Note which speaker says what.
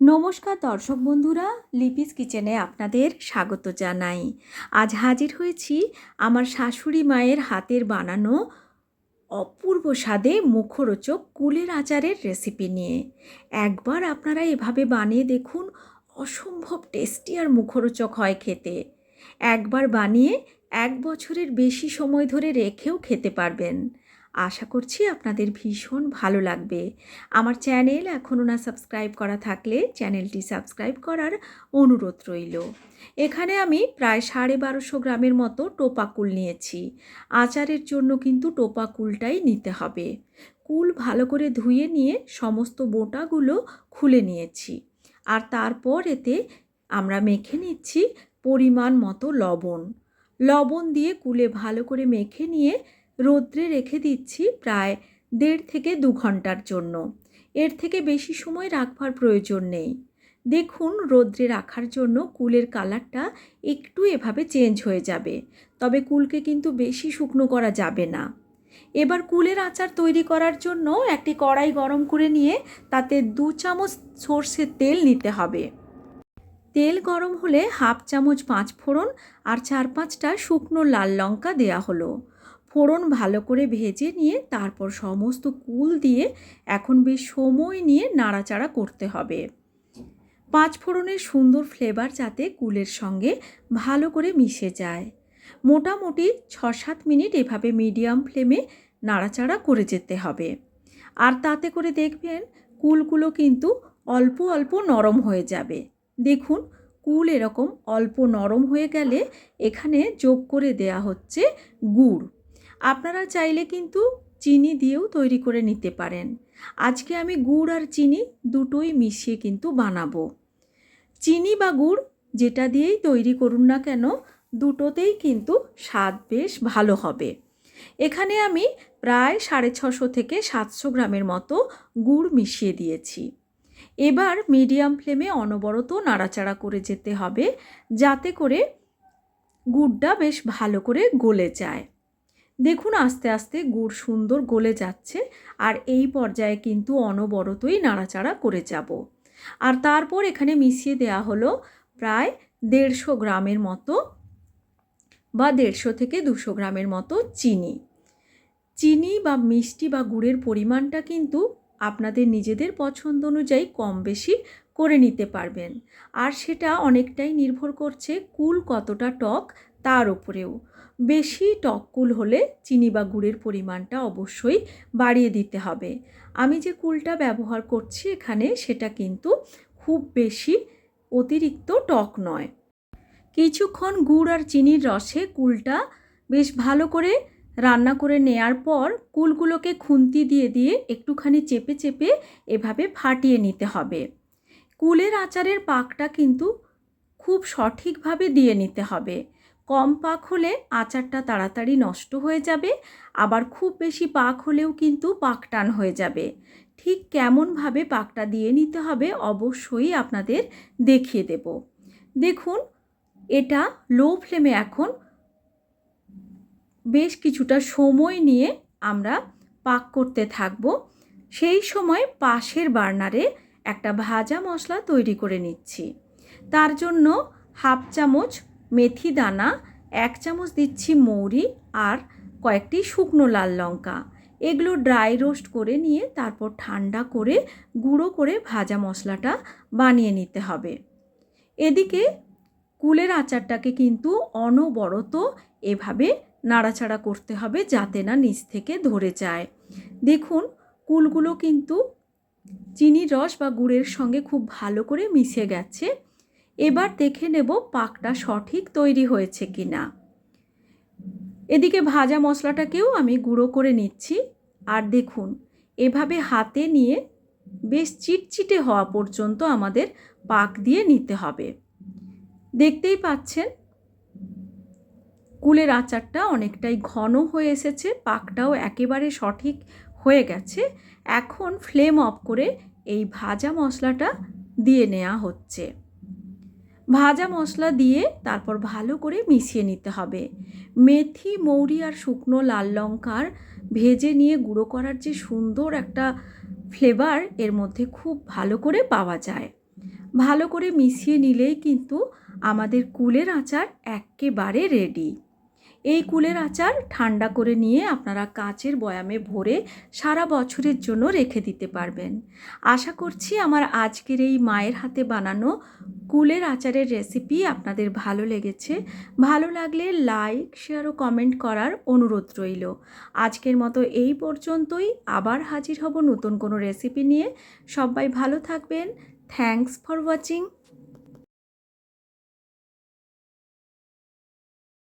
Speaker 1: নমস্কার দর্শক বন্ধুরা, লিপিস কিচেনে আপনাদের স্বাগত জানাই। আজ হাজির হয়েছি আমার শাশুড়ি মায়ের হাতের বানানো অপূর্ব স্বাদে মুখরোচক কুলের আচারের রেসিপি নিয়ে। একবার আপনারা এভাবে বানিয়ে দেখুন, অসম্ভব টেস্টি আর মুখরোচক হয় খেতে। একবার বানিয়ে এক বছরের বেশি সময় ধরে রেখেও খেতে পারবেন। আশা করছি আপনাদের ভীষণ ভালো লাগবে। আমার চ্যানেল এখনও না সাবস্ক্রাইব করা থাকলে চ্যানেলটি সাবস্ক্রাইব করার অনুরোধ রইল। এখানে আমি প্রায় সাড়ে বারোশো গ্রামের মতো টোপাকুল নিয়েছি। আচারের জন্য কিন্তু টোপাকুলটাই নিতে হবে। কুল ভালো করে ধুয়ে নিয়ে সমস্ত বোটাগুলো খুলে নিয়েছি। আর তারপর এতে আমরা মেখে নিচ্ছি পরিমাণ মতো লবণ। লবণ দিয়ে কুলে ভালো করে মেখে নিয়ে রোদ্রে রেখে দিচ্ছি প্রায় দেড় থেকে দু ঘণ্টার জন্য। এর থেকে বেশি সময় রাখবার প্রয়োজন নেই। দেখুন, রোদ্রে রাখার জন্য কুলের কালারটা একটু এভাবে চেঞ্জ হয়ে যাবে, তবে কুলকে কিন্তু বেশি শুকনো করা যাবে না। এবার কুলের আচার তৈরি করার জন্য একটি কড়াই গরম করে নিয়ে তাতে দু চামচ সর্ষের তেল নিতে হবে। তেল গরম হলে হাফ চামচ পাঁচ ফোড়ন আর চার পাঁচটা শুকনো লাল লঙ্কা দেয়া হলো। ফোড়ন ভালো করে ভেজে নিয়ে তারপর সমস্ত কুল দিয়ে এখন বেশ সময় নিয়ে নাড়াচাড়া করতে হবে। পাঁচ ফোড়নের সুন্দর ফ্লেভার যাতে কুলের সঙ্গে ভালো করে মিশে যায়। মোটামুটি ছ সাত মিনিট এভাবে মিডিয়াম ফ্লেমে নাড়াচাড়া করে যেতে হবে। আর তাতে করে দেখবেন কুলগুলো কিন্তু অল্প অল্প নরম হয়ে যাবে। দেখুন, কুল এরকম অল্প নরম হয়ে গেলে এখানে যোগ করে দেয়া হচ্ছে গুড়। আপনারা চাইলে কিন্তু চিনি দিয়েও তৈরি করে নিতে পারেন। আজকে আমি গুড় আর চিনি দুটোই মিশিয়ে কিন্তু বানাবো। চিনি বা গুড় যেটা দিয়েই তৈরি করুন না কেন, দুটোতেই কিন্তু স্বাদ বেশ ভালো হবে। এখানে আমি প্রায় সাড়ে ছশো থেকে সাতশো গ্রামের মতো গুড় মিশিয়ে দিয়েছি। এবার মিডিয়াম ফ্লেমে অনবরত নাড়াচাড়া করে যেতে হবে, যাতে করে গুড়টা বেশ ভালো করে গলে যায়। দেখুন আস্তে আস্তে গুড় সুন্দর গলে যাচ্ছে আর এই পর্যায়ে কিন্তু অনবরতই নাড়াচাড়া করে যাব। আর তারপর এখানে মিশিয়ে দেয়া হলো প্রায় দেড়শো গ্রামের মতো বা দেড়শো থেকে দুশো গ্রামের মতো চিনি। চিনি বা মিষ্টি বা গুড়ের পরিমাণটা কিন্তু আপনাদের নিজেদের পছন্দ অনুযায়ী কম বেশি করে নিতে পারবেন। আর সেটা অনেকটাই নির্ভর করছে কুল কতটা টক তার উপরেও। বেশি টক কুল হলে চিনি বা গুড়ের পরিমাণটা অবশ্যই বাড়িয়ে দিতে হবে। আমি যে কুলটা ব্যবহার করছি এখানে সেটা কিন্তু খুব বেশি অতিরিক্ত টক নয়। কিছুক্ষণ গুড় আর চিনির রসে কুলটা বেশ ভালো করে রান্না করে নেয়ার পর কুলগুলোকে খুন্তি দিয়ে দিয়ে একটুখানি চেপে চেপে এভাবে ফাটিয়ে নিতে হবে। কুলের আচারের পাকটা কিন্তু খুব সঠিকভাবে দিয়ে নিতে হবে। কম পাক হলে আচারটা তাড়াতাড়ি নষ্ট হয়ে যাবে, আবার খুব বেশি পাক হলেও কিন্তু পাক টান হয়ে যাবে। ঠিক কেমনভাবে পাকটা দিয়ে নিতে হবে অবশ্যই আপনাদের দেখিয়ে দেব। দেখুন, এটা লো ফ্লেমে এখন বেশ কিছুটা সময় নিয়ে আমরা পাক করতে থাকব। সেই সময় পাশের বার্নারে একটা ভাজা মশলা তৈরি করে নিচ্ছি। তার জন্য হাফ চামচ মেথি দানা, এক চামচ দিচ্ছি মৌরি আর কয়েকটি শুকনো লাল লঙ্কা। এগুলো ড্রাই রোস্ট করে নিয়ে তারপর ঠান্ডা করে গুঁড়ো করে ভাজা মশলাটা বানিয়ে নিতে হবে। এদিকে কুলের আচারটাকে কিন্তু অনবরত এভাবে নাড়াচাড়া করতে হবে যাতে না নিচ থেকে ধরে যায়। দেখুন, কুলগুলো কিন্তু চিনির রস বা গুড়ের সঙ্গে খুব ভালো করে মিশে গেছে। এবার দেখে নেব পাকটা সঠিক তৈরি হয়েছে কি না এদিকে ভাজা মশলাটাকেও আমি গুঁড়ো করে নিচ্ছি। আর দেখুন, এভাবে হাতে নিয়ে বেশ চিটচিটে হওয়া পর্যন্ত আমাদের পাক দিয়ে নিতে হবে। দেখতেই পাচ্ছেন, কুলের আচারটা অনেকটাই ঘন হয়ে এসেছে, পাকটাও একেবারে সঠিক হয়ে গেছে। এখন ফ্লেম অফ করে এই ভাজা মশলাটা দিয়ে নেওয়া হচ্ছে। ভাজা মশলা দিয়ে তারপর ভালো করে মিশিয়ে নিতে হবে। মেথি, মৌরি আর শুকনো লাল লঙ্কার ভেজে নিয়ে গুঁড়ো করার যে সুন্দর একটা ফ্লেভার, এর মধ্যে খুব ভালো করে পাওয়া যায়। ভালো করে মিশিয়ে নিলেই কিন্তু আমাদের কুলের আচার একেবারে রেডি। এই কুলের আচার ঠান্ডা করে নিয়ে আপনারা কাচের বয়ামে ভরে সারা বছরের জন্য রেখে দিতে পারবেন। আশা করছি আমার আজকের এই মায়ের হাতে বানানো কুলের আচারের রেসিপি আপনাদের ভালো লেগেছে। ভালো লাগলে লাইক, শেয়ার ও কমেন্ট করার অনুরোধ রইল। আজকের মতো এই পর্যন্তই। আবার হাজির হব নতুন কোনো রেসিপি নিয়ে। সবাই ভালো থাকবেন। Thanks for watching.